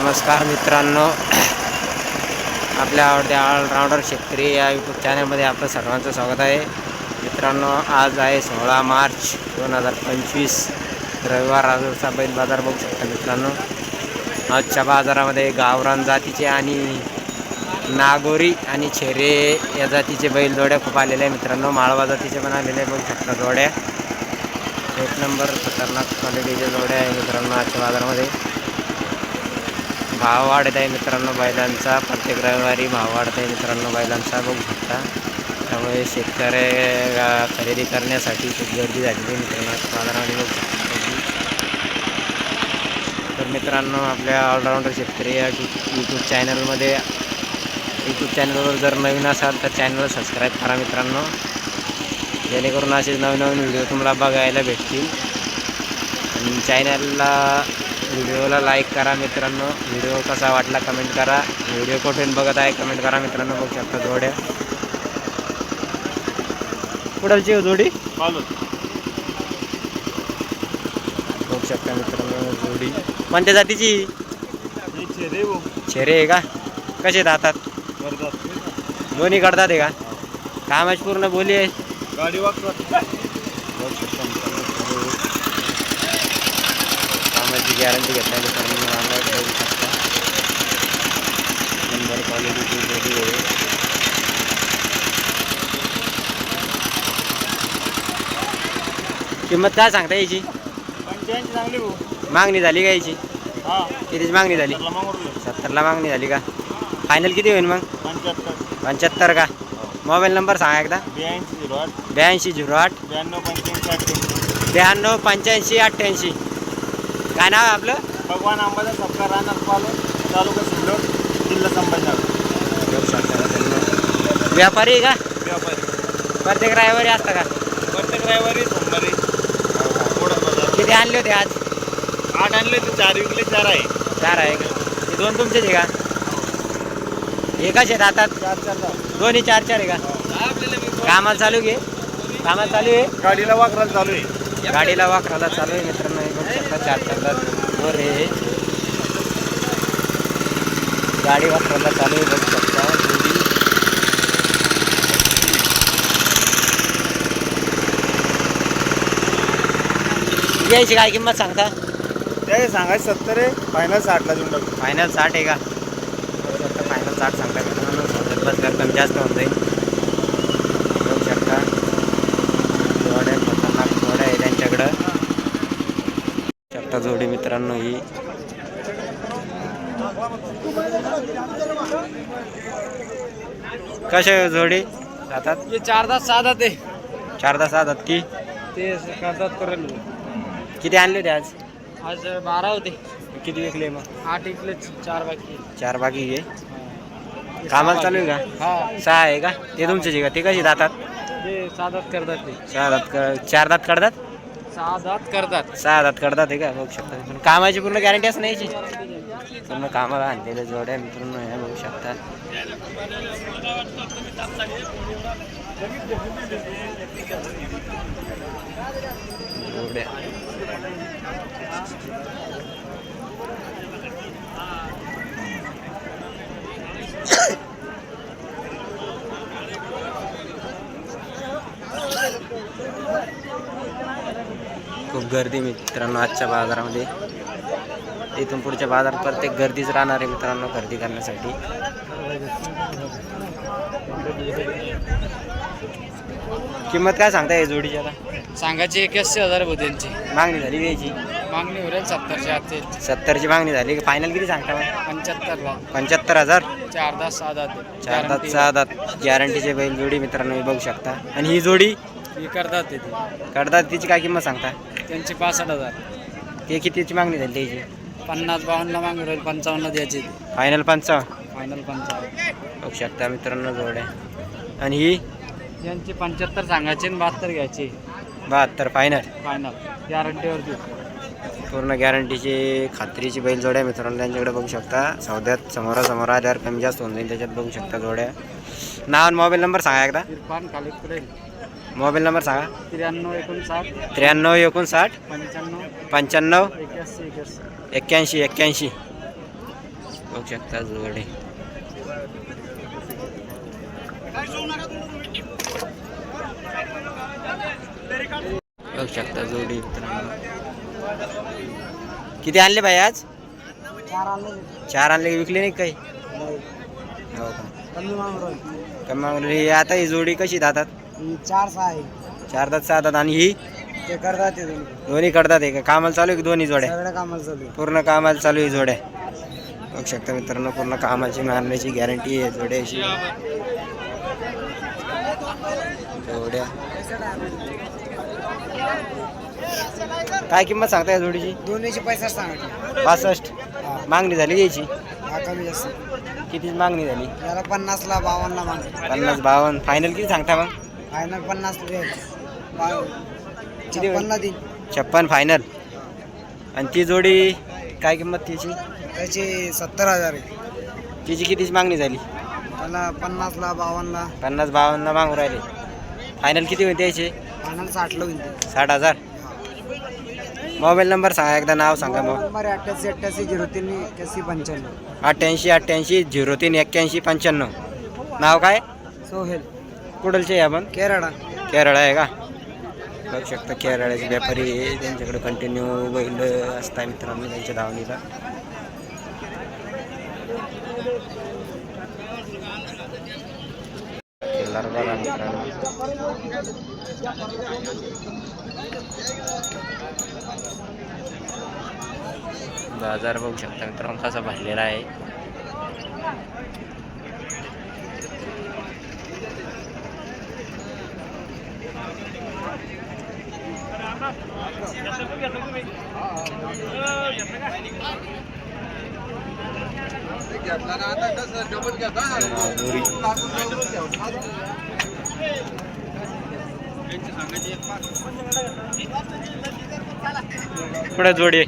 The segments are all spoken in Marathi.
नमस्कार मित्रांनो. आपल्या आवडत्या ऑलराऊंडर शेतकरी या यूट्यूब चॅनलमध्ये आपलं सर्वांचं स्वागत आहे. मित्रांनो आज आहे सोळा मार्च दोन हजार पंचवीस. रविवार राजूरचा बैल बाजार बघू शकता मित्रांनो. आजच्या बाजारामध्ये गावरान जातीचे आणि नागोरी आणि छेरे या जातीचे बैल जोड्या खूप आलेल्या आहे मित्रांनो. माळवा जातीचे पण आलेले आहे बघू शकता जोड्या. एक नंबर खतरनाक क्वालिटीच्या जोड्या आहे मित्रांनो आजच्या बाजारामध्ये. भाव वाढत आहे मित्रांनो बैलांचा. प्रत्येक रविवारी भाव वाढत आहे मित्रांनो बैलांचा. बघू शकता. त्यामुळे शेतकरी खरेदी करण्यासाठी खूप गर्दी झालेली मित्रांनो. बाजारामध्ये बघू शकता तर मित्रांनो आपल्या ऑलराऊंडर शेतकरी या यूट्यूब चॅनलमध्ये यूट्यूब चॅनलवर जर नवीन असाल तर चॅनल सबस्क्राईब करा मित्रांनो. जेणेकरून असे नवीन नवीन व्हिडिओ तुम्हाला बघायला भेटतील. आणि चॅनलला व्हिडिओला लाईक करा मित्रांनो. व्हिडिओ कसा वाटला कमेंट करा. व्हिडिओ कुठून बघत आहे कमेंट करा मित्रांनो. बघू शकता जोड्या. कुठलची जोडी? बघू शकता मित्रांनो जोडी. कोणत्या जातीची? छेरे आहे का? कसे राहतात? दोन्ही करतात आहे का? कामाची पूर्ण बोली आहे. गाडी वापरत बघू शकता मित्रांनो कामाची गॅरंटी घेतल्या मित्रांनो. आम्हाला बघू शकता. नंबर क्वालिटीची जोडी आहे. किंमत काय सांगता याची मागणी झाली का याची हा. कितीची मागणी झाली. सत्तरला मागणी झाली का? फायनल किती होईल मग? पंच्याहत्तर. पंच्याहत्तर का? मोबाईल नंबर सांगा एकदा. ब्याऐंशी झिरो आठ. ब्याऐंशी झिरो आठ. ब्याण्णव पंच्याऐंशी अठ्ठ्याऐंशी ब्याण्णव पंच्याऐंशी अठ्ठ्याऐंशी काय नाव आहे आपलं? भगवान अंबादा सपका राहणार पालो तालुका सिल्लोड जिल्हा संभाजीनगर. व्यापारी आहे का? व्यापारी. प्रत्येक रविवारी असतं का? प्रत्येक रविवारी सोमवारी. थोडा बाजार किती आणले होते आज? आठ आणले ते चार विकले चार आहे. चार आहे का? हे दोन तुमचेच आहे का? एकाच आहेत आता चार चार. दोन्ही चार चार आहे का? कामाला चालू घे कामाला चालू आहे? गाडीला वाकरायला चालू आहे. गाडीला वाकराला चालू आहे मित्रांनो. चार गाडी वाकराला चालू आहे जोडी यायची काय किंमत सांगता? ते सांगायचं सत्तर आहे फायनल साठला देऊन टाकू. फायनल साठ आहे का? फायनल साठ सांगता बसल्यावर कमी जास्त होऊन जाईल बघू शकता जोड्या खतरनाक जोड्या आहे त्यांच्याकडं बघू शकता जोडी मित्रांनो ही कसे जोडी? जातात? हे चार तास सहा ते चार तास जातात की? ते करतात करेल. किती आणले होते आज? आज बारा होते. किती विकले मग? आठ इकले चार बाकी. चार बाकी घे कामाला चालू आहे का? हा. सहा आहे का? ते तुमचे आहे का? ते कशी जातात? ते सहा दात करतात ते. सहा दात चार दात काढतात सहा दात करतात. सहा दात करतात आहे का? बघू शकता पण कामाची पूर्ण गॅरंटी असं नाही याची. पूर्ण कामाला आणलेलं जोड्या मित्रांनो हे बघू शकता. जोड्या. गर्दी मित्रांनो आजच्या बाजारामध्ये. इथून पुढच्या बाजारात प्रत्येक गर्दीच राहणार आहे मित्रांनो खरेदी करण्यासाठी. किंमत काय सांगता या जोडीची आता? सांगायचे एक्याऐंशी हजार होते त्यांची मागणी झाली घ्यायची मागणी होईल सत्तरच्या आत सत्तरची मागणी झाली फायनल किती सांगता मग? पंच्याहत्तरला. पंच्याहत्तर हजार? चार दात सहा दात चार दात सहा दात गॅरंटीचे बैल जोडी मित्रांनो हे बघू शकता. आणि ही जोडी? हे. करतात तिची काय किंमत सांगता? त्यांची पासष्ट हजार. ते कितीची मागणी झाली त्याची? पन्नास बावन्नला मागणी होईल पंचावन्न द्यायची. फायनल पंचावन्न. फायनल पंचावन्न. बघू शकता मित्रांनो जोड्या आणि ही? यांची पंच्याहत्तर सांगायचे आणि बहात्तर घ्यायचे. बहात्तर फायनल फायनल गॅरंटीवरती पूर्ण गॅरंटीची खात्रीची बैल जोड्या मित्रांनो त्यांच्याकडे बघू शकता. सौद्यात समोरासमोर आल्यावर कमी जास्त होऊन जाईल त्याच्यात बघू शकता जोड्या नाव आणि मोबाईल नंबर सांगा एकदा. इरफान खालीद कुरेल मोबाईल नंबर सांगा. त्र्याण्णव एकोणसाठ. त्र्याण्णव एकोणसाठ. पंच्याण्णव. पंच्याण्णव. एक्याऐंशी एक्याऐंशी. एक्क्याऐंशी एक्क्याऐंशी बघू शकता जोडे. बघू शकता जोडी मित्रांनो. किती आणले भाई आज? चार आणले. विकले नाही काही? हो का. कमी मागून कमी आता ही जोडी कशी चार सहा आहे. चार दात सहा दात आणि ही? ते करतात ते दोन्ही. दोन्ही करतात आहे का कामाला चालू आहे की दोन्ही जोड्या? सगळ्या कामाला चालू आहे. पूर्ण कामाला चालू आहे जोड्या. बघू शकता मित्रांनो पूर्ण कामाची मारण्याची गॅरंटी आहे जोड्याची. जोड्या. काय किंमत सांगताय या जोडीची? दोन्हीचे पैसा सांगितले पासष्ट. मागणी झाली घ्यायची? हा कमी जास्त. किती मागणी झाली? याला पन्नासला बावन्नला मागे पन्नास बावन्न. फायनल किती सांगता मग? फायनल बाव- छप्पनला देईन. छप्पन फायनल आणि ती जोडी काय किंमत तिची? त्याचे सत्तर हजार आहे. तिची कितीची मागणी झाली? त्याला पन्नासला बावन्नला पन्नास बावन्न मागून राहिले. फायनल किती होते त्याचे? फायनल साठला होईल ते. साठ हजार. मोबाईल नंबर सांगा एकदा नाव सांगा मग नंबर आहे अठ्ठ्याऐंशी अठ्ठ्याऐंशी झिरो तीन एक्क्याऐंशी पंच्याण्णव. अठ्ठ्याऐंशी अठ्ठ्याऐंशी झिरो तीन एक्क्याऐंशी पंच्याण्णव. नाव काय? सोहेल. कुठलचे आहे आपण? केरळा. केरळ आहे का? बघू शकता केरळाचे व्यापारी आहे. त्यांच्याकडे कंटिन्यू बैल असतात मित्रांनो त्यांच्या धावणीला. बाजार बघू शकता मित्रांनो कसा भरलेला आहे. कुठे जोडी.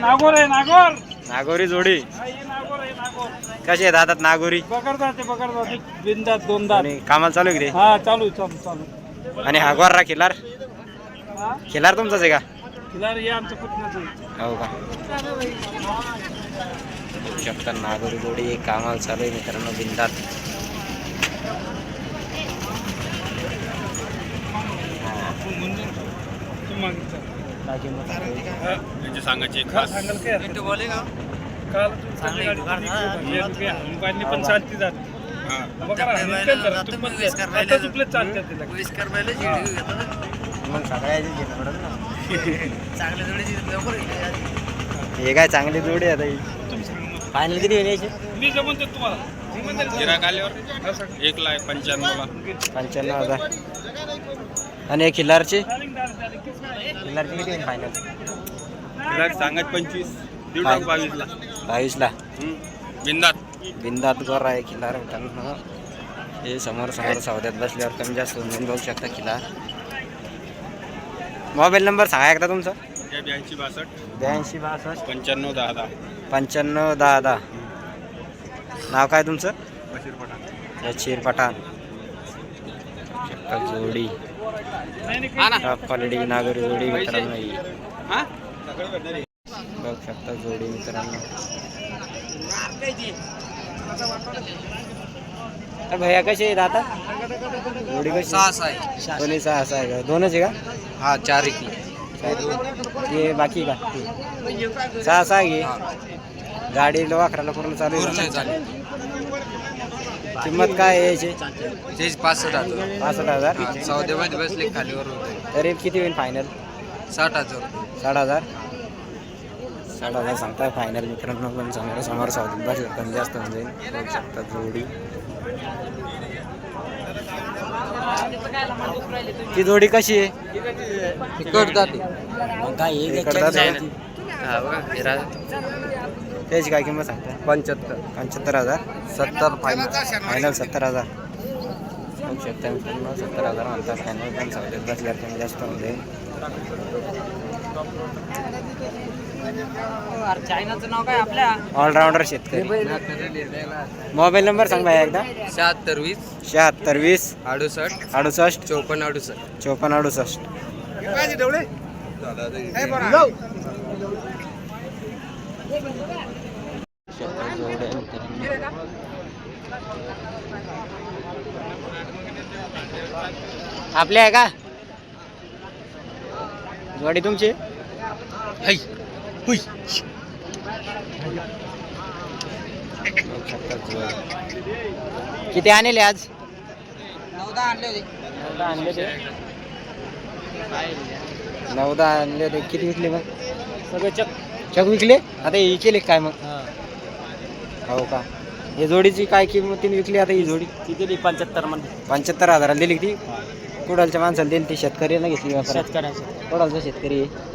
नागोर आहे नागोर. नागोरी जोडी. नागोर आहे नागोर. कशी आहे दातात नागोरी? पकडतात ते पकडतात बिंदात दोनदा कामाला चालू आहे हा चालू चालू चालू. आणि हा गोर्रा खिलार हा खिलार तुमचाच आहे का? हे आमचं पुतण्याचं हो का? बघू शकता नागोरी जोडी एक कामाला चालू आहे मित्रांनो बिंदात? त्यांची सांगायची एक खास. सांगाल काय? हरकत नाही. काल तुमची गाडी तुम्ही रुपये हाणून पाडली पण चालती जात हा. बघा ना, हाणून काय करा, तुम्ही पण द्या. आता चुकले चालतात तिला मग सगळ्याची घेणं पडेल ना. हे काय चांगली जोडी आहे आता. फायनल किती होईल याची? मी जमून देतो तुम्हाला. गिराक आल्यावर. एक लाख पंच्याण्णवला पंच्याण्णव हजार. आणि हे खिल्लारची? खिल्लारची किती होईल फायनल सांगत पंचवीस. दीड लाख बावीसला. बावीसला. बिंदात. बिंदात गोर आहे खिल्लार मित्रांनो. हे समोर समोर सौद्यात बसल्यावर कमी जास्त होऊन बघू शकता खिल्लार. मोबाईल नंबर सांगा एकदा तुमचा. या ब्याऐंशी बासष्ट. ब्याऐंशी बासष्ट. पंच्याण्णव दहा दहा. पंच्याण्णव दहा दहा. नाव काय तुमचं? बशीर पठाण. रशीर पठाण. जोडी. क्वालिटी नागरी जोडी मित्रांनो. बघू शकता जोडी मित्रांनो. अरे भैया कशी आहेत आता? जोडी कशी? सहा सहा आहे. दोन्ही सहा सहा आहे का? दोनच आहे का? हा चार एक ते बाकी का? सहा सहा घे गाडी वाखराला पूर्ण चालू आहे? किंमत काय आहे याची? तेच पासष्ट हजार. पासष्ट हजार. सौदेमध्ये बसले खालीवर होते तरी किती होईल फायनल साठ हजार. साठ हजार. साठ हजार सांगता फायनल मित्रांनो पण समोर समोर सावधीत बसलं पण जास्त होऊन जाईल बघू शकता जोडी. ती जोडी कशी आहे? जाते. त्याची काय किंमत सांगता? पंच्याहत्तर. पंच्याहत्तर हजार. सत्तर फायनल फायनल सत्तर हजार. मित्रांनो सत्तर हजार म्हणता फायनल पण सावधीत बसल्यावर कमी जास्त होऊन जाईल. चायनाचं नाव काय आपल्या? ऑलराऊंडर शेतकरी. मोबाईल नंबर सांग भाई एकदा. शहात्तर वीस. शहात्तर वीस. अडुसष्ट. अडुसष्ट. चौपन्न अडुसष्ट. चोपन्न अडुसष्ट. आपले आहे का? जोडी तुमची? किती आणले आज? नऊदा आणले ते नऊदा आणले होते. किती विकले मग? सगळं चक. चक विकले? आता हे केले काय मग? हो. का? हे जोडीची काय किंमतीने विकली आता ही जोडी? ती दिली पंच्याहत्तरमध्ये पंच्याहत्तर हजाराला दिली ती. कुडालच्या माणसाला दिली ती. शेतकऱ्याला घेतली शेतकऱ्याचं. कुडालचा शेतकरी आहे.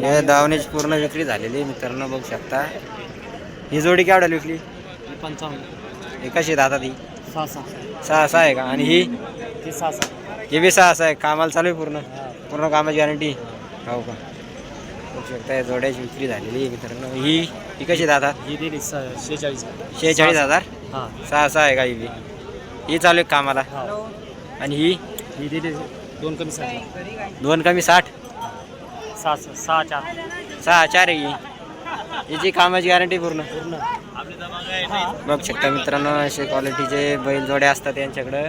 हे दावणीची पूर्ण विक्री झालेली मित्रांनो बघू शकता. ही जोडी केवढ्याला विकली? पंचावन्न. ही कशी दादा ती. सहा सहा. सहा सहा आहे का? आणि ही? ती सहा सहा. ही बी सहा सहा आहे. कामाला चालू आहे पूर्ण. पूर्ण कामाची गॅरंटी हो का? बघू शकता या जोड्याची विक्री झालेली मित्रांनो. ही ही कशी दादा? ही दिली शेहेचाळीस. शेहेचाळीस हजार? हा. सहा सहा आहे का ही बी? ही चालू आहे कामाला? आणि ही? ही दिली दोन कमी सहा दोन कमी साठ? सहा सहा चार. सहा चार आहे ही. हिची कामाची गॅरंटी पूर्ण. पूर्ण. बघू शकता मित्रांनो असे क्वालिटीचे बैल जोड्या असतात यांच्याकडं.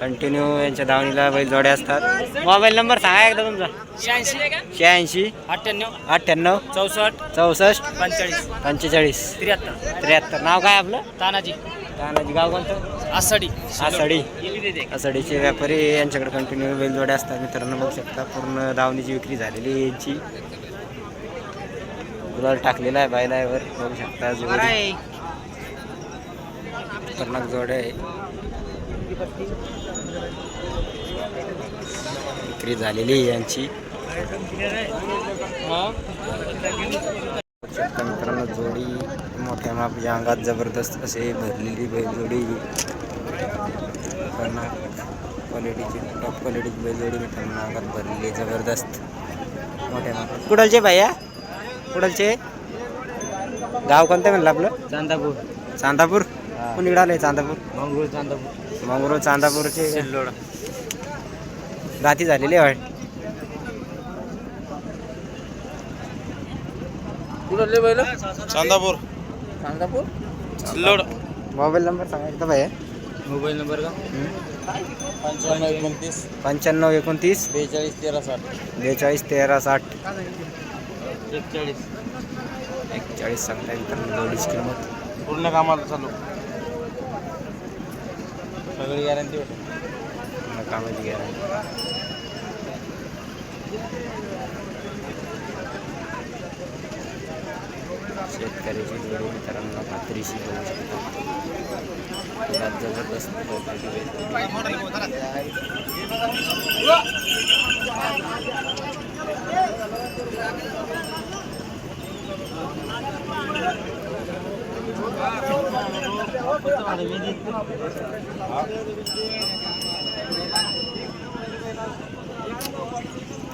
कंटिन्यू यांच्या दावणीला बैल जोड्या असतात. मोबाईल नंबर सांगा एकदा तुमचा. शहाऐंशी. शहाऐंशी. अठ्ठ्याण्णव. अठ्ठ्याण्णव. चौसष्ट. चौसष्ट. पंचेचाळीस. पंचेचाळीस. त्र्याहत्तर. त्र्याहत्तर. नाव काय आपलं? तानाजी. तानाजी गाव कोणतं? आसाडी आसाडी आसाडीचे व्यापारी यांच्याकडे कंटिन्यू बैलजोड्या असतात. मित्रांनो बघू शकता पूर्ण दावणीची विक्री झालेली आहे यांची. गुलाल टाकलेला आहे बैलावर. बघू शकता जोडी. खतरनाक जोड्या आहे. विक्री झालेली आहे यांची बघू शकता मित्रांनो जोडी मोठ्या मापाच्या अंगात जबरदस्त असे भरलेली बैलजोडी. खतरनाक क्वालिटीची टॉप क्वालिटीची बैलजोडी मित्रांनो अंगात भरलेली आहे जबरदस्त. मोठ्या मापात कुडालचे भैया? कुडालचे? गाव कोणतं म्हणलं आपलं? चांदापूर. चांदापूर? कुणीकडे आलंय चांदापूर? मंगरूळ चांदापूर. मंगरूळ चांदापूरचे. सिल्लोड. गाती झालेली आहे कुठले बैल? चांदापूर. सिल्लोड. मोबाईल नंबर सांगा एकदा भैया मोबाईल नंबर का? पंच्याण्णव एकोणतीस. पंच्याण्णव एकोणतीस. बेचाळीस तेरा साठ. बेचाळीस तेरा साठ. एकचाळीस. एकचाळीस सांगता मित्रांनो जोडीची किंमत. पूर्ण कामाला चालू. सगळी गॅरंटी होते. पूर्ण कामाची गॅरंटी शेतकऱ्याची जोडी मित्रांना खात्रीशी बघू शकतो. जबरदस्त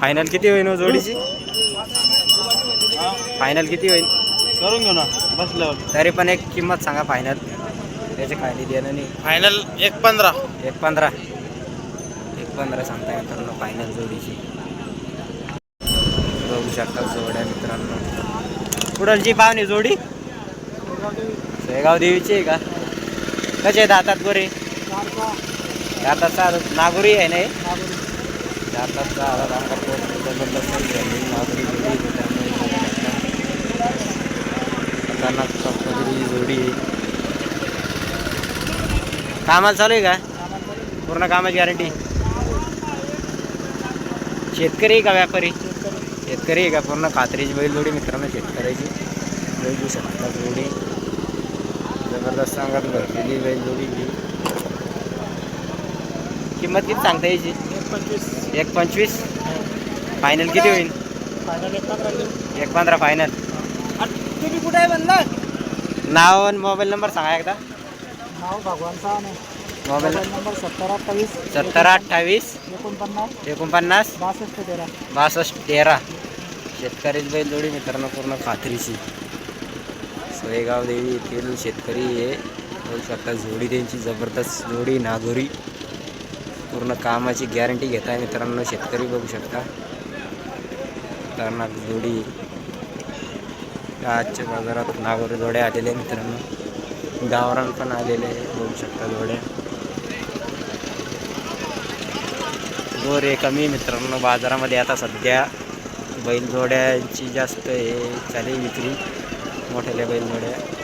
फायनल किती होईल हो जोडीची? फायनल किती होईल करून घेऊ ना बसल्यावर. तरी पण एक किंमत सांगा फायनल त्याचे खायली देणं नाही फायनल एक पंधरा. एक पंधरा. एक पंधरा सांगता मित्रांनो फायनल जोडीची. बघू शकता जोड्या मित्रांनो. कुडलची पाहुणे जोडी? शेगाव देवीची आहे का? कसे हातात गोरे? हातात चालत नागोरी आहे ना हे? हातात चालत अंगात पोट जबरदस्त झालेली नागोरी जोडी आहे. खतरनाक पद्धतीची जोडी. आहे कामाला चालू आहे का? पूर्ण कामाची गॅरंटी शेतकरी आहे का व्यापारी? शेतकरी आहे का? पूर्ण खात्रीची बैलजोडी मित्रांनो शेतकऱ्याची. बैल शकता जोडी. जबरदस्त अंगात भरलेली बैलजोडी ही. किंमत किती सांगता यायची? एक पंचवीस. फायनल किती होईल? एक पंधरा. फायनल तुम्ही कुठे आहे नाव आणि मोबाईल नंबर सांगा एकदा. नाव भगवान साने मोबाईल नंबर सत्तर अठ्ठावीस सत्तर अठ्ठावीस एकोणपन्नास एकोणपन्नास बासष्ट तेरा. बासष्ट तेरा. शेतकरीच बैलजोडी मित्रांनो पूर्ण खात्रीची. सोयगाव देवी येथील शेतकरी हे बघू शकता जोडी त्यांची जबरदस्त जोडी नागोरी पूर्ण कामाची गॅरंटी घेत आहे मित्रांनो शेतकरी बघू शकता. खतरनाक जोडी. आजच्या बाजारात नागोर जोड्या आलेले आहे मित्रांनो. गावरान पण आलेले बघू शकता जोड्या. गोरे कमी मित्रांनो बाजारामध्ये आता सध्या बैलजोड्यांची जास्त हे चालेल विक्री. मोठ्याल्या बैलजोड्या.